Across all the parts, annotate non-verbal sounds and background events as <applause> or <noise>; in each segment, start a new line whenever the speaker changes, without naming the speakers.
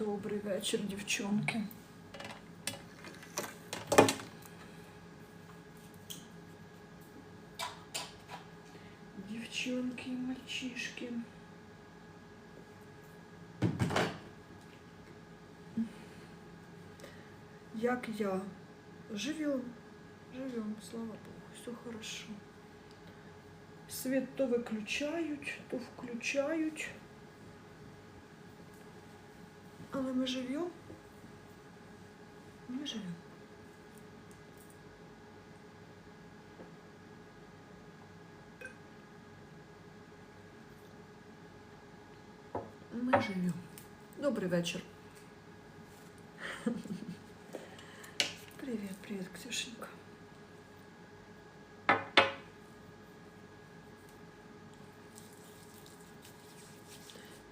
Добрий вечір, дівчонки. Дівчонки і мальчишки. Як я? Живем, живем, слава Богу, все хорошо. Світ то виключають, то включають. Але ми живемо. Ми живемо. Ми живемо. Добрий вечір. Привіт, привіт, Ксюшенька.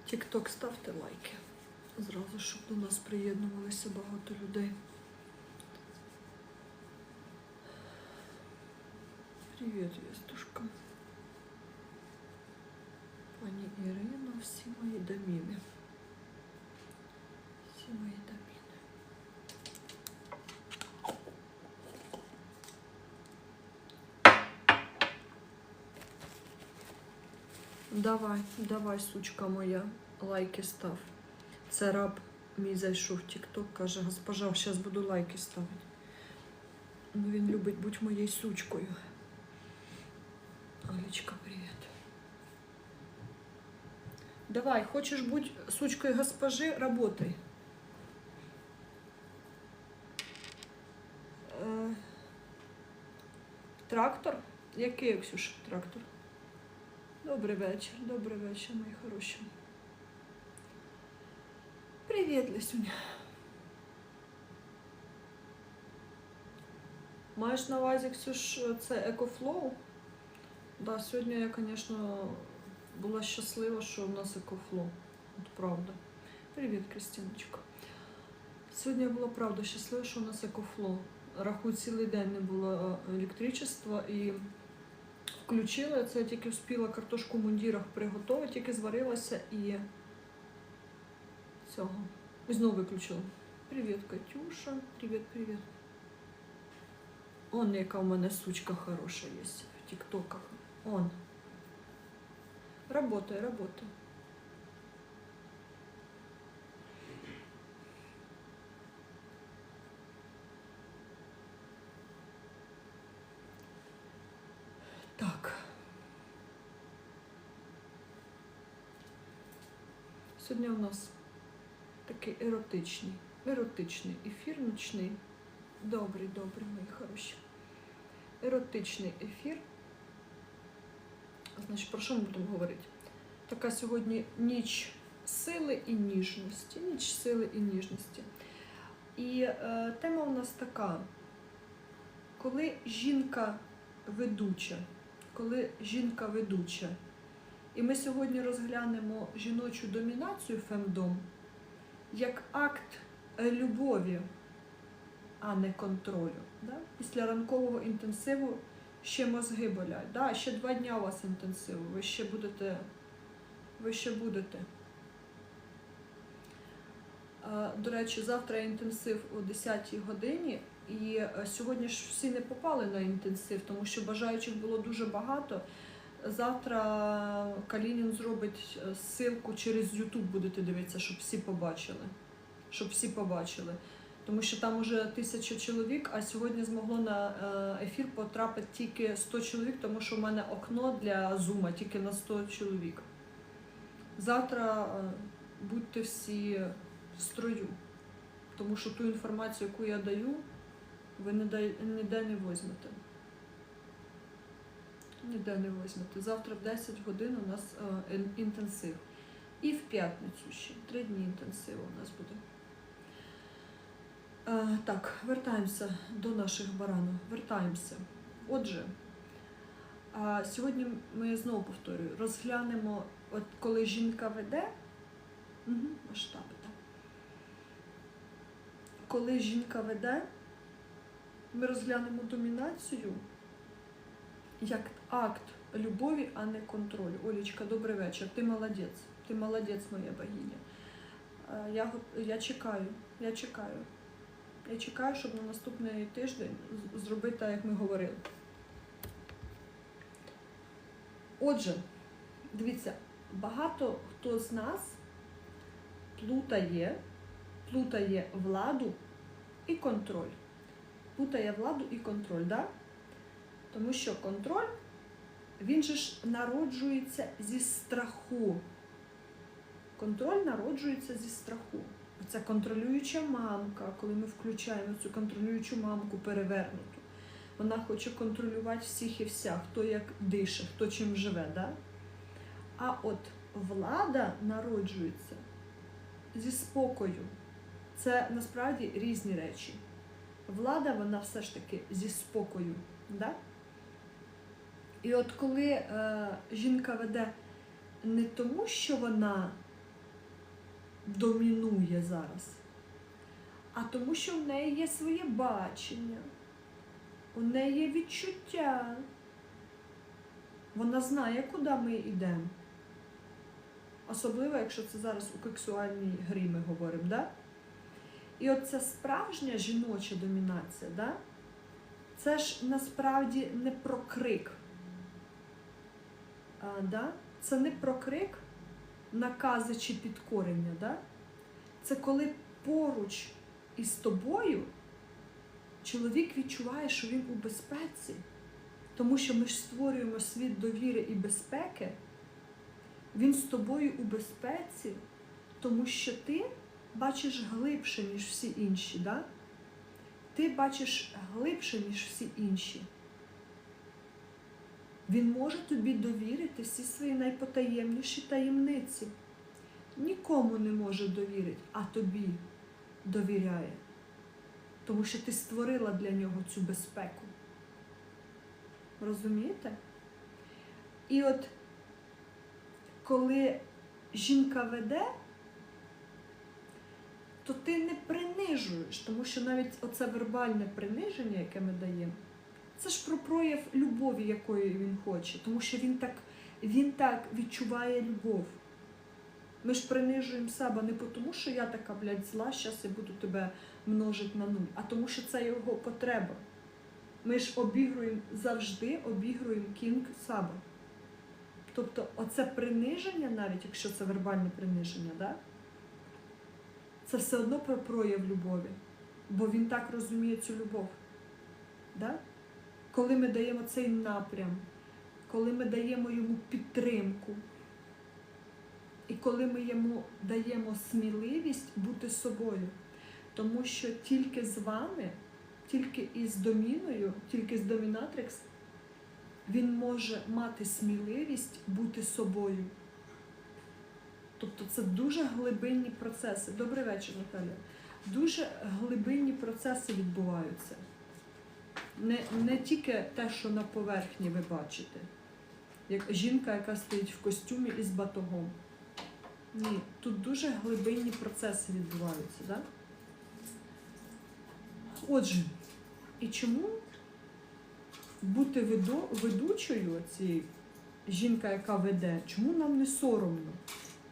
Тік-ток ставте лайки. Зразу, щоб до нас приєднувалися багато людей. Привіт, Вістушка. Пані Ірина, всі мої доміни. Всі мої доміни. Давай, давай, сучка моя, лайки став. Це раб мій зайшов в Тік-Ток, каже, госпожа, зараз буду лайки ставити. Ну, він любить бути моєю сучкою. Алечка, привіт. Давай, хочеш бути сучкою госпожи, работай. Е, трактор? Який, Ксюша, трактор? Добрий вечір, добрий вечір, мої хороші. Привіт, Лисюня. Маєш на увазі, Ксюш, це екофлоу? Да, сьогодні я, звісно, була щаслива, що в нас екофлоу. От правда. Привіт, Кристиночка. Сьогодні я була правда щаслива, що у нас екофлоу. Рахуй, цілий день не було е, електричества і включила. Це я тільки встигла картошку в мундірах приготувати, тільки зварилася і цього. І знову виключила. Привіт, Катюша. Привіт, привіт. Он, яка в мене сучка хороша є в тіктоках. Он. Работай, работай. Так. Сьогодні у нас такий еротичний, еротичний ефір ночний. Добрий, добрий, мої хороші. Еротичний ефір. Значить, про що ми будемо говорити? Така сьогодні ніч сили і ніжності. Ніч сили і ніжності. І е, тема у нас така: коли жінка ведуча, коли жінка ведуча. І ми сьогодні розглянемо жіночу домінацію фемдом як акт е, любові, а не контролю. Да? Після ранкового інтенсиву ще мозги болять. Да? Ще два дня у вас інтенсиву, ви ще будете. Ви ще будете. Е, До речі, завтра інтенсив о 10 годині. І е, сьогодні ж всі не попали на інтенсив, тому що бажаючих було дуже багато. Завтра Калінін зробить е, ссылку через YouTube, будете дивитися, щоб всі побачили. Щоб всі побачили. Тому що там уже тисяча чоловік, а сьогодні змогло на е, ефір потрапити тільки 100 чоловік, тому що в мене окно для зума тільки на 100 чоловік. Завтра е, будьте всі в строю, тому що ту інформацію, яку я даю, ви ніде, не візьмете. Ніде не візьмете. Завтра в 10 годин у нас е, інтенсив. І в п'ятницю ще. Три дні інтенсиву у нас буде. Е, так, вертаємося до наших баранів. Вертаємося. Отже, сьогодні ми знову повторюю, розглянемо, от коли жінка веде, угу, масштаби. Коли жінка веде, ми розглянемо домінацію як акт любові, а не контролю. Олічка, добрий вечір. Ти молодець. Ти молодець, моя богиня. Е, Я, я чекаю, я чекаю. Я чекаю, щоб на наступний тиждень зробити так, як ми говорили. Отже, дивіться, багато хто з нас плутає, плутає владу і контроль. Плутає владу і контроль, да? Тому що контроль, він же ж народжується зі страху. Контроль народжується зі страху. Оця контролююча мамка, коли ми включаємо цю контролюючу мамку перевернуту, вона хоче контролювати всіх і вся, хто як дише, хто чим живе. Да? А от влада народжується зі спокою. Це насправді різні речі. Влада, вона все ж таки зі спокою. Да? І от коли е, жінка веде не тому, що вона домінує зараз, а тому, що в неї є своє бачення, у неї є відчуття. Вона знає, куди ми йдемо. Особливо, якщо це зараз у кексуальній грі ми говоримо, да? І от ця справжня жіноча домінація, да? це ж насправді не про крик. А, да? Це не про крик, накази чи підкорення. Да? Це коли поруч із тобою чоловік відчуває, що він у безпеці, тому що ми ж створюємо світ довіри і безпеки. Він з тобою у безпеці, тому що ти бачиш глибше, ніж всі інші. Да? Ти бачиш глибше, ніж всі інші. Він може тобі довірити всі свої найпотаємніші таємниці. Нікому не може довірити, а тобі довіряє. Тому що ти створила для нього цю безпеку. Розумієте? І от коли жінка веде, то ти не принижуєш, тому що навіть оце вербальне приниження, яке ми даємо, це ж про прояв любові, якої він хоче, тому що він так, він так відчуває любов. Ми ж принижуємо себе не тому, що я така, блядь, зла, щас я буду тебе множити на нуль, а тому, що це його потреба. Ми ж обігруємо завжди обігруємо кінг саба. Тобто, оце приниження, навіть якщо це вербальне приниження, да? це все одно про прояв любові, бо він так розуміє цю любов. Да? Коли ми даємо цей напрям, коли ми даємо йому підтримку, і коли ми йому даємо сміливість бути собою, тому що тільки з вами, тільки із доміною, тільки з домінатрикс, він може мати сміливість бути собою. Тобто це дуже глибинні процеси. Добрий вечір, Наталя. Дуже глибинні процеси відбуваються. Не, не тільки те, що на поверхні ви бачите, як жінка, яка стоїть в костюмі із батогом. Ні, тут дуже глибинні процеси відбуваються. Да? Отже, і чому бути веду, ведучою цієї жінка, яка веде, чому нам не соромно?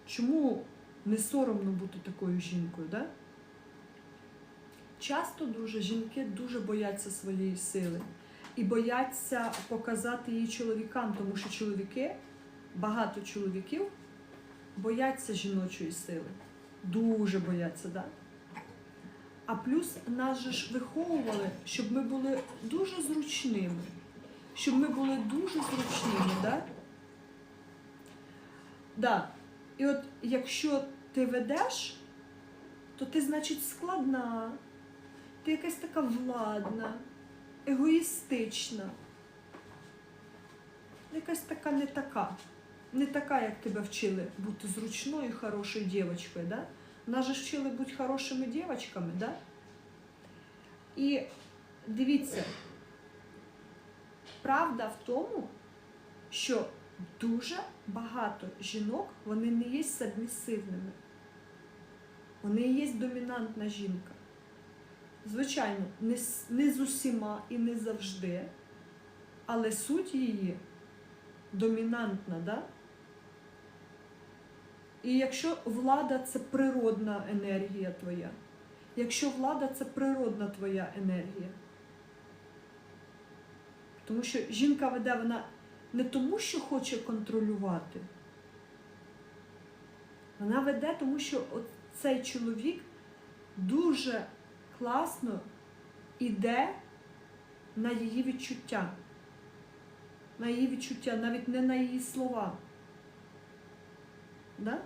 Чому не соромно бути такою жінкою? Да? Часто дуже жінки дуже бояться своєї сили і бояться показати її чоловікам, тому що чоловіки, багато чоловіків бояться жіночої сили. Дуже бояться, да? А плюс нас же ж виховували, щоб ми були дуже зручними, щоб ми були дуже зручними, да? Да. І от якщо ти ведеш, то ти, значить, складна, ти якась така владна, егоїстична, якась така не така. Не така, як тебе вчили бути зручною, хорошою дівчинкою, да? Нас же вчили бути хорошими дівчатками, да? І дивіться, правда в тому, що дуже багато жінок вони не є сабмісивними. Вони є домінантна жінка. Звичайно, не, не з усіма і не завжди, але суть її домінантна, да? І якщо влада це природна енергія твоя, якщо влада це природна твоя енергія, тому що жінка веде вона не тому, що хоче контролювати, вона веде, тому що цей чоловік дуже класно іде на її відчуття. На її відчуття, навіть не на її слова. Да?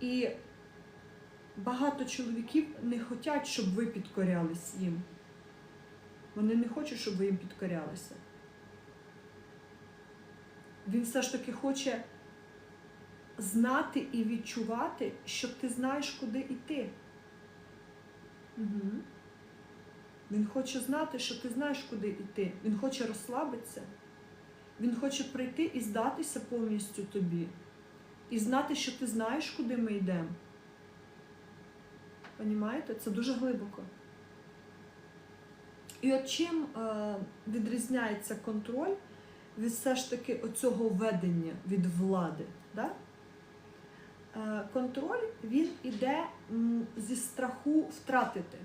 І багато чоловіків не хочуть, щоб ви підкорялись їм. Вони не хочуть, щоб ви їм підкорялися. Він все ж таки хоче знати і відчувати, що ти знаєш, куди йти. Він хоче знати, що ти знаєш, куди йти. Він хоче розслабитися. Він хоче прийти і здатися повністю тобі. І знати, що ти знаєш, куди ми йдемо. Понімаєте? Це дуже глибоко. І от чим е, відрізняється контроль від все ж таки оцього ведення від влади? Да? Е, контроль він іде зі страху втратити.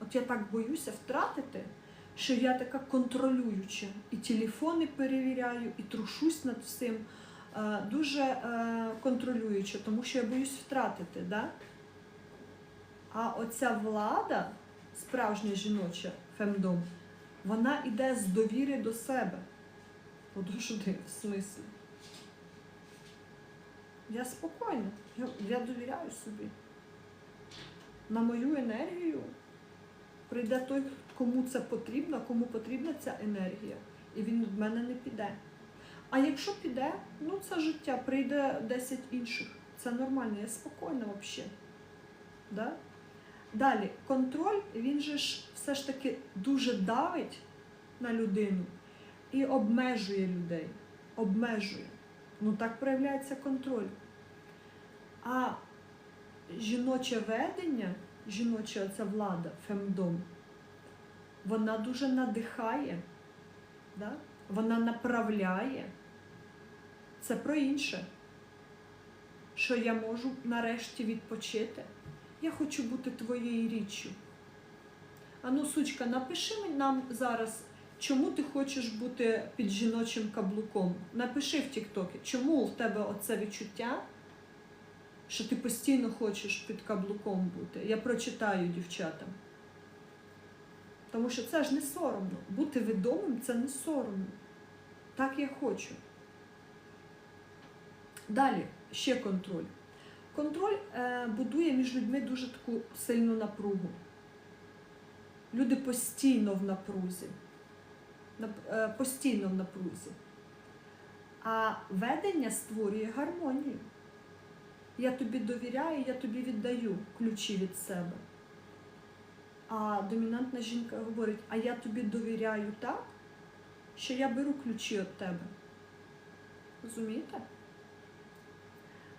От я так боюся втратити, що я така контролююча. І телефони перевіряю, і трушусь над всім. Е, дуже е, контролююча, тому що я боюсь втратити. Да? А оця влада, справжня жіноча фемдом, вона йде з довіри до себе. Подожди, в смислі. Я спокійна, я, я довіряю собі. На мою енергію прийде той, кому це потрібно, кому потрібна ця енергія, і він від мене не піде. А якщо піде, ну це життя, прийде 10 інших. Це нормально, я спокійна взагалі. Да? Далі, контроль, він же ж все ж таки дуже давить на людину і обмежує людей. Обмежує. Ну так проявляється контроль. А жіноче ведення, жіноча ця влада, фемдом, вона дуже надихає, да? вона направляє. Це про інше. Що я можу нарешті відпочити. Я хочу бути твоєю річчю. Ану, сучка, напиши нам зараз, чому ти хочеш бути під жіночим каблуком. Напиши в Тіктокі, чому в тебе оце відчуття, що ти постійно хочеш під каблуком бути. Я прочитаю дівчатам. Тому що це ж не соромно. Бути відомим це не соромно. Так я хочу. Далі, ще контроль. Контроль е, будує між людьми дуже таку сильну напругу. Люди постійно в напрузі. Е, постійно в напрузі. А ведення створює гармонію. Я тобі довіряю, я тобі віддаю ключі від себе. А домінантна жінка говорить, а я тобі довіряю так, що я беру ключі від тебе. Розумієте?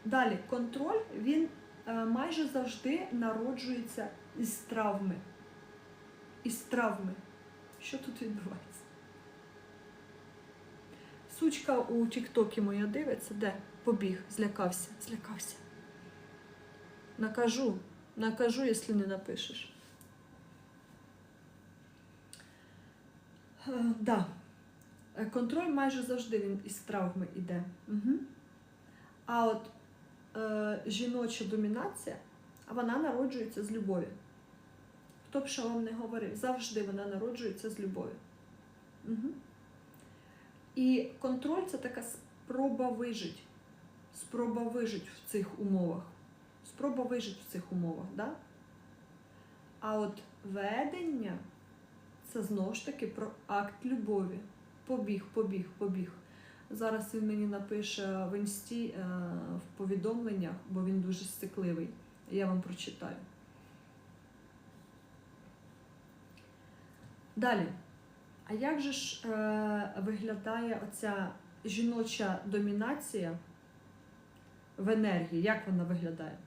Далі, контроль, він е, майже завжди народжується із травми. Із травми. Що тут відбувається? Сучка у Тіктокі моя дивиться, де? Побіг, злякався, злякався. Накажу, накажу, якщо не напишеш. Е, да. Е, Контроль майже завжди він із травми йде. Угу. А от е, жіноча домінація, вона народжується з любові. Хто б що вам не говорив, завжди вона народжується з любові. Угу. І контроль це така спроба вижити. Спроба вижити в цих умовах. Спроба вижити в цих умовах. Да? А от ведення це знову ж таки про акт любові. Побіг, побіг, побіг. Зараз він мені напише в інсті е, в повідомленнях, бо він дуже стикливий. Я вам прочитаю. Далі. А як же ж е, виглядає оця жіноча домінація в енергії? Як вона виглядає?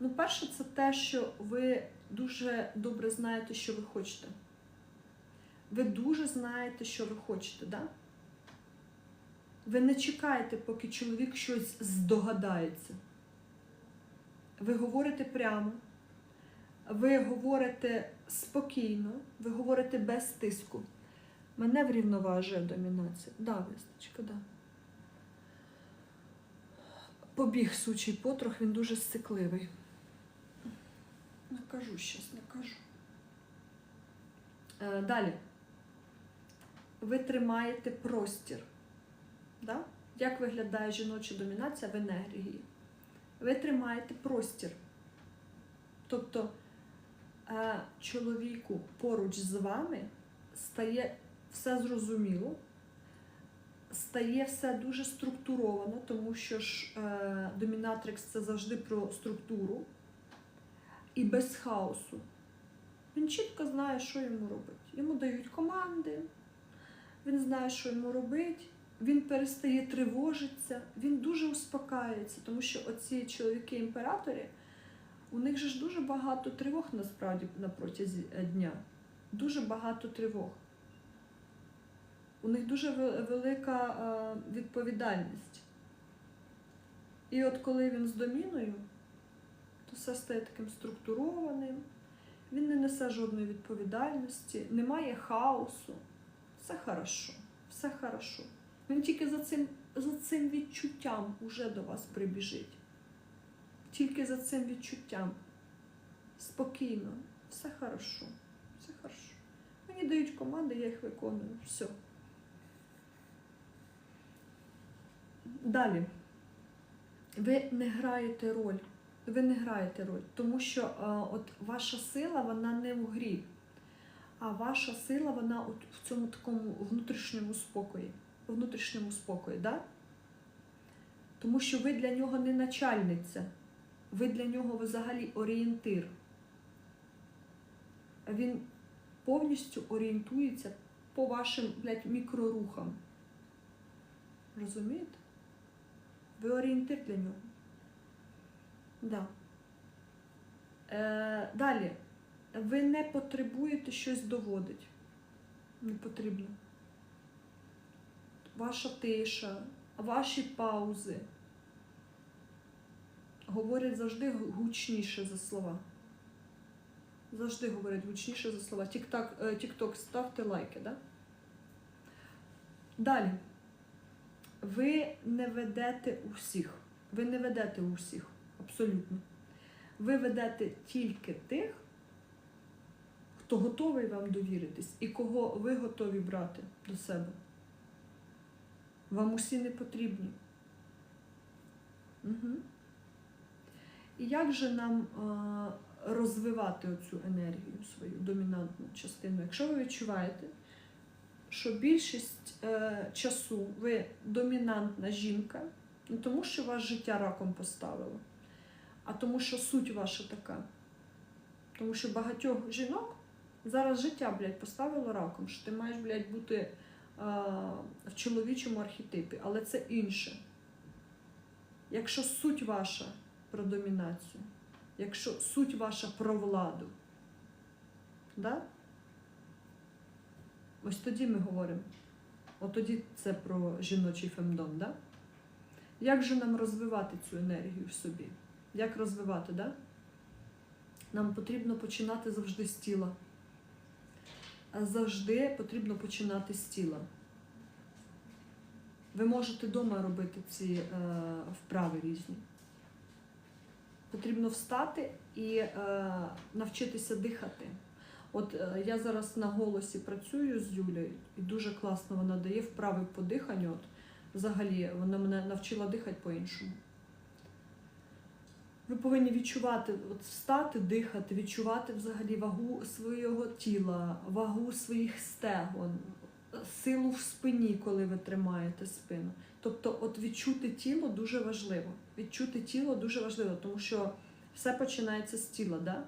Ну, перше, це те, що ви дуже добре знаєте, що ви хочете. Ви дуже знаєте, що ви хочете, да? Ви не чекаєте, поки чоловік щось здогадається. Ви говорите прямо, ви говорите спокійно, ви говорите без тиску. Мене врівноважує домінація. Да, весточка, да. Побіг сучий потрох, він дуже сцикливий. Накажу щас, накажу. Е, далі. Ви тримаєте простір. Да? Як виглядає жіноча домінація в енергії? Ви тримаєте простір. Тобто е, чоловіку поруч з вами стає все зрозуміло, стає все дуже структуровано, тому що ж е, домінатрикс це завжди про структуру і без хаосу. Він чітко знає, що йому робити. Йому дають команди, він знає, що йому робити, він перестає тривожитися, він дуже успокаюється, тому що оці чоловіки-імператори, у них же ж дуже багато тривог насправді на протязі е, дня. Дуже багато тривог. У них дуже велика е, відповідальність. І от коли він з доміною, то все стає таким структурованим, він не несе жодної відповідальності, немає хаосу. Все хорошо, все хорошо. Він тільки за цим, за цим відчуттям уже до вас прибіжить. Тільки за цим відчуттям. Спокійно, все хорошо, все хорошо. Мені дають команди, я їх виконую. Все. Далі. Ви не граєте роль. Ви не граєте роль, тому що е, от ваша сила вона не в грі, а ваша сила вона от в цьому такому внутрішньому спокої. Внутрішньому спокої, да? Тому що ви для нього не начальниця, ви для нього взагалі орієнтир. Він повністю орієнтується по вашим блядь, мікрорухам. Розумієте? Ви орієнтир для нього. Да. Е, далі. Ви не потребуєте щось доводити. Не потрібно. Ваша тиша, ваші паузи говорять завжди гучніше за слова. Завжди говорять гучніше за слова. Тік-так, е, Тік-ток, ставте лайки, да? Далі. Ви не ведете усіх. Ви не ведете усіх. Абсолютно. Ви ведете тільки тих, хто готовий вам довіритись і кого ви готові брати до себе. Вам усі не потрібні. Угу. І як же нам розвивати оцю енергію свою домінантну частину? Якщо ви відчуваєте, що більшість е, часу ви домінантна жінка, не тому, що вас життя раком поставило, а тому, що суть ваша така. Тому що багатьох жінок зараз життя, блядь, поставило раком, що ти маєш, блядь, бути е, в чоловічому архетипі, але це інше. Якщо суть ваша про домінацію, якщо суть ваша про владу, да? Ось тоді ми говоримо. От тоді це про жіночий фемдом, да? Як же нам розвивати цю енергію в собі? Як розвивати, да? Нам потрібно починати завжди з тіла. А Завжди потрібно починати з тіла. Ви можете вдома робити ці е, вправи різні. Потрібно встати і е, навчитися дихати. От е, я зараз на голосі працюю з Юлею, і дуже класно вона дає вправи по диханню. От, взагалі, вона мене навчила дихати по-іншому. Ви повинні відчувати, от встати, дихати, відчувати взагалі вагу свого тіла, вагу своїх стегон, силу в спині, коли ви тримаєте спину. Тобто, от відчути тіло дуже важливо. Відчути тіло дуже важливо, тому що все починається з тіла, да?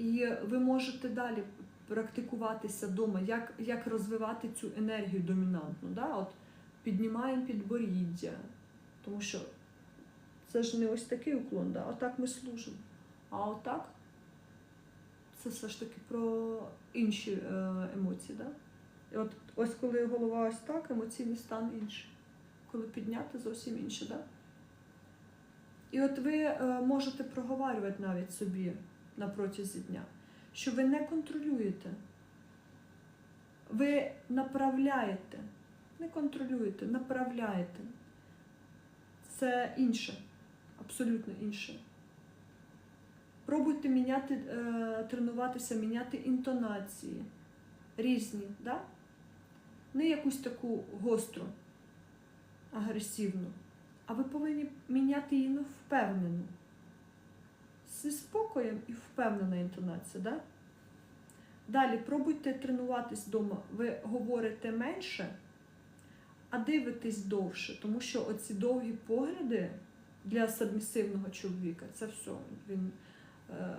І ви можете далі практикуватися вдома, як, як розвивати цю енергію домінантну. Да? От піднімаємо підборіддя, тому що це ж не ось такий уклон, да? отак ми служимо. А отак це все ж таки про інші е, емоції. Да? І от ось коли голова ось так, емоційний стан інший. Коли підняти зовсім інше, да? І от ви е, можете проговарювати навіть собі на протязі дня, що ви не контролюєте. Ви направляєте, не контролюєте, направляєте. Це інше, абсолютно інше. Пробуйте міняти, е, тренуватися, міняти інтонації різні, да? не якусь таку гостру, агресивну, а ви повинні міняти її на впевнену. Зі спокоєм і впевнена інтонація. Да? Далі пробуйте тренуватись вдома. Ви говорите менше, а дивитесь довше, тому що оці довгі погляди для сабмісивного чоловіка це все. Він е,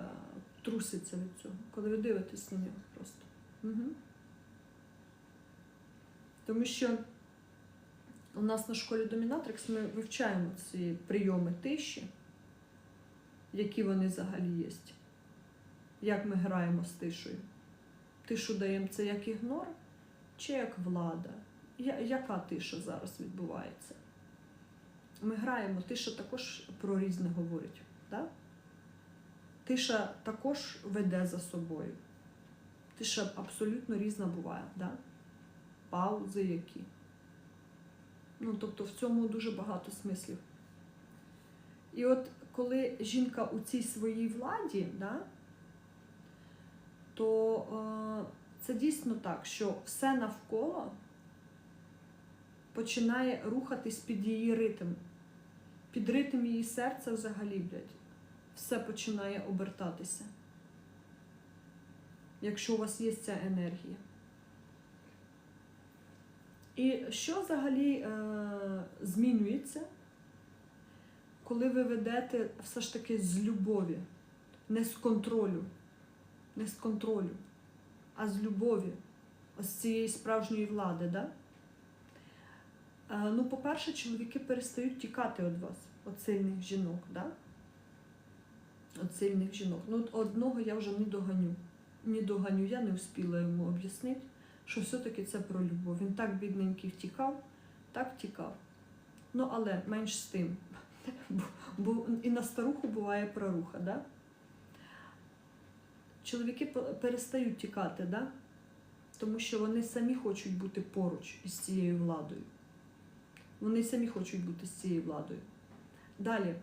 труситься від цього, коли ви дивитесь на нього просто. Угу. Тому що у нас на школі Домінатрикс ми вивчаємо ці прийоми тиші, які вони взагалі є. Як ми граємо з тишою. Тишу даємо це як ігнор чи як влада? Я- Яка тиша зараз відбувається? Ми граємо, тиша також про різне говорить. Да? Тиша також веде за собою. Тиша абсолютно різна буває. Да? Паузи які. Ну, тобто в цьому дуже багато смислів. І от коли жінка у цій своїй владі, да, то е, це дійсно так, що все навколо починає рухатись під її ритм. Під ритм її серця взагалі, блядь, все починає обертатися. Якщо у вас є ця енергія. І що взагалі е, змінюється, коли ви ведете все ж таки з любові, не з контролю, не з контролю, а з любові, ось цієї справжньої влади, да? Е, ну, по-перше, чоловіки перестають тікати від вас, від сильних жінок, да? От сильних жінок. Ну, от одного я вже не доганю. Не доганю, я не встигла йому об'яснити що все-таки це про любов. Він так бідненький втікав, так втікав. Ну, але менш з тим. Бо, і на старуху буває проруха, да? Чоловіки перестають тікати, да? тому що вони самі хочуть бути поруч із цією владою. Вони самі хочуть бути з цією владою. Далі.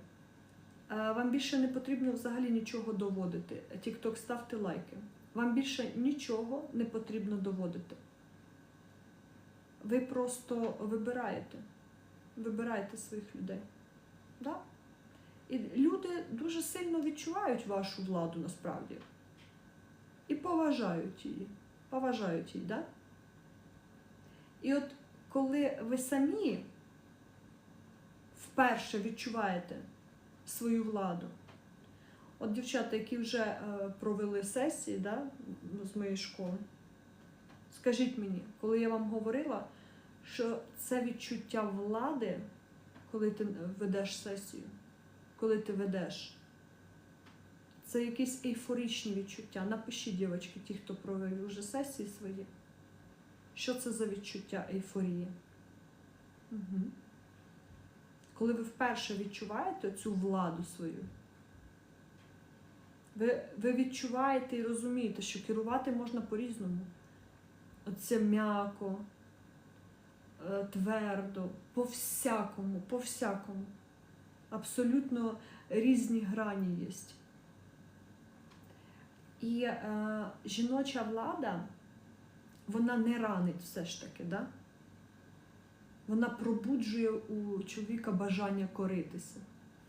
Е, Вам більше не потрібно взагалі нічого доводити. Тікток, ставте лайки. Вам більше нічого не потрібно доводити. Ви просто вибираєте. Вибираєте своїх людей. Да? І люди дуже сильно відчувають вашу владу насправді. І поважають її. Поважають її, да? І от коли ви самі вперше відчуваєте свою владу, От дівчата, які вже е, провели сесії да, з моєї школи, скажіть мені, коли я вам говорила, що це відчуття влади, коли ти ведеш сесію, коли ти ведеш, це якісь ейфоричні відчуття. Напишіть, дівчатки, ті, хто провели вже сесії свої, що це за відчуття ейфорії? Угу. Коли ви вперше відчуваєте цю владу свою. Ви, ви відчуваєте і розумієте, що керувати можна по-різному. Оце м'яко, твердо, по-всякому, по-всякому. Абсолютно різні грані є. І е, жіноча влада, вона не ранить все ж таки, да? вона пробуджує у чоловіка бажання коритися.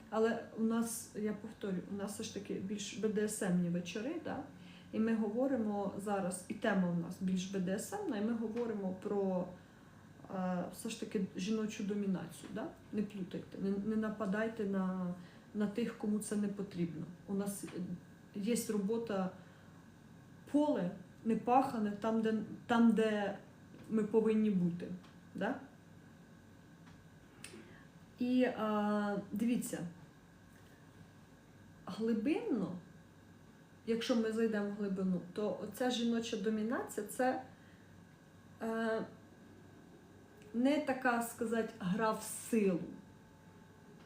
Але у нас, я повторюю, у нас все ж таки більш БДСМні вечори, да? і ми говоримо зараз, і тема у нас більш БДСМна, і ми говоримо про е, все ж таки жіночу домінацію. Да? Не плутайте, не, не нападайте на, на тих, кому це не потрібно. У нас є робота поле, не пахане, там, де, там, де ми повинні бути. Да? І а, дивіться, глибинно, якщо ми зайдемо в глибину, то ця жіноча домінація це е, не така сказати гра в силу.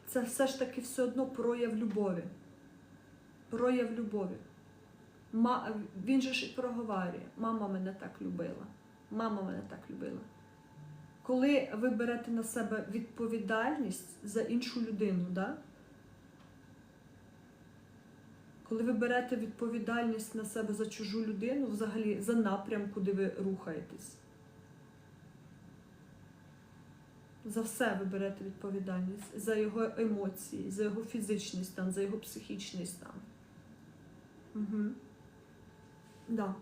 Це все ж таки все одно прояв любові. Прояв любові. Ма, він же ж і проговорює, мама мене так любила. Мама мене так любила. Коли ви берете на себе відповідальність за іншу людину, да? коли ви берете відповідальність на себе за чужу людину, взагалі за напрям, куди ви рухаєтесь. За все ви берете відповідальність, за його емоції, за його фізичний стан, за його психічний стан. Угу. Да.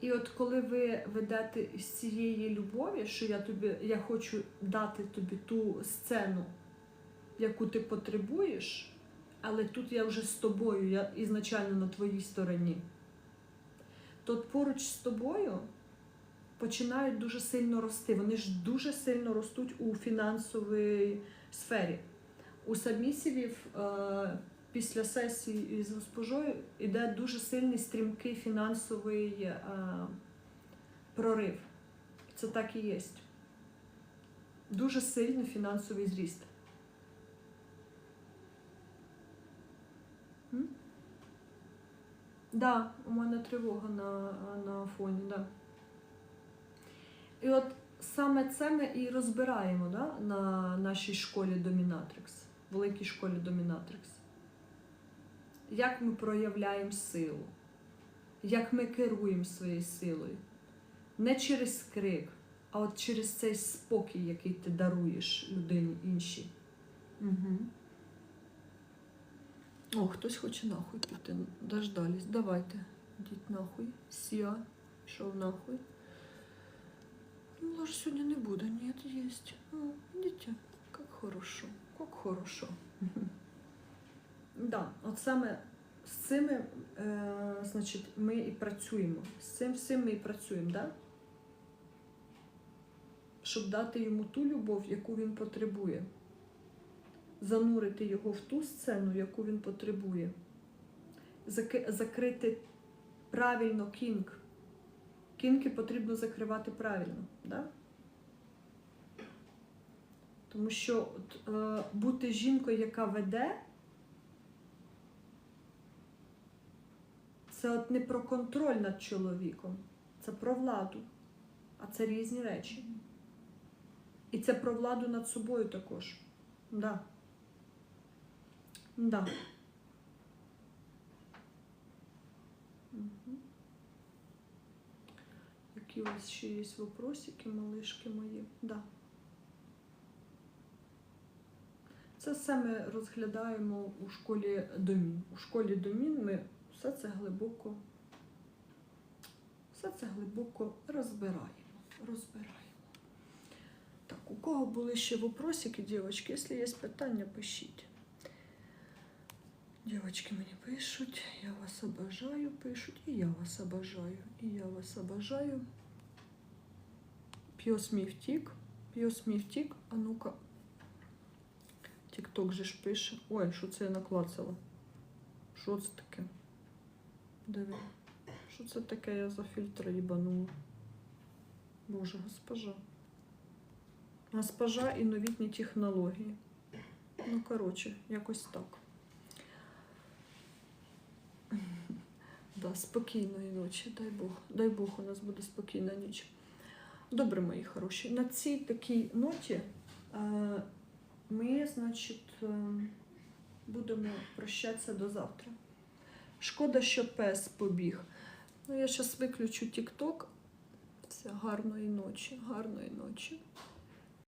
І от коли ви ведете з цієї любові, що я тобі, я хочу дати тобі ту сцену, яку ти потребуєш, але тут я вже з тобою, я ізначально на твоїй стороні, то поруч з тобою починають дуже сильно рости. Вони ж дуже сильно ростуть у фінансовій сфері. У сабмісівів е, після сесії із госпожою йде дуже сильний стрімкий фінансовий е, прорив. Це так і є. Дуже сильний фінансовий зріст. М? Да, у мене тривога на, на фоні, да. І от саме це ми і розбираємо да, на нашій школі Домінатрикс, великій школі Домінатрикс. Як ми проявляємо силу, як ми керуємо своєю силою. Не через крик, а от через цей спокій, який ти даруєш людині іншій. Угу. О, хтось хоче нахуй піти. Дождались. Давайте. Йдіть нахуй. Сіа. Пішов нахуй. Ну, ложь сегодня не буду. Нет, есть. Ну, как хорошо. Как хорошо. Да, от саме з цими, е, значить, ми і працюємо. З цим всім ми і працюємо, да? Щоб дати йому ту любов, яку він потребує. Занурити його в ту сцену, яку він потребує. Закрити правильно кінг. Кінки потрібно закривати правильно. Да? Тому що от, е, бути жінкою, яка веде, це от не про контроль над чоловіком, це про владу. А це різні речі. І це про владу над собою також. Да. Да. Які у вас ще є вопросики, малишки мої? Да. Це все ми розглядаємо у школі домін. У школі домін ми все це глибоко, все це глибоко розбираємо. розбираємо. Так, у кого були ще вопросики, дівчатки? Якщо є питання, пишіть. Дівчатки мені пишуть, я вас обожаю, пишуть, і я вас обожаю, і я вас обожаю. П'єс мій втік, п'єс мій втік, а ну-ка. Тік-ток же ж пише. Ой, що це я наклацала? Що це таке? Диви. Що це таке я за фільтр їбанула? Боже, госпожа. Госпожа і новітні технології. Ну, коротше, якось так. <laughs> Да, спокійної ночі, дай Бог. Дай Бог, у нас буде спокійна ніч. Добре, мої хороші. На цій такій ноті е, ми, значить, е, будемо прощатися до завтра. Шкода, що пес побіг. Ну, я зараз виключу TikTok. Все, гарної ночі, гарної ночі.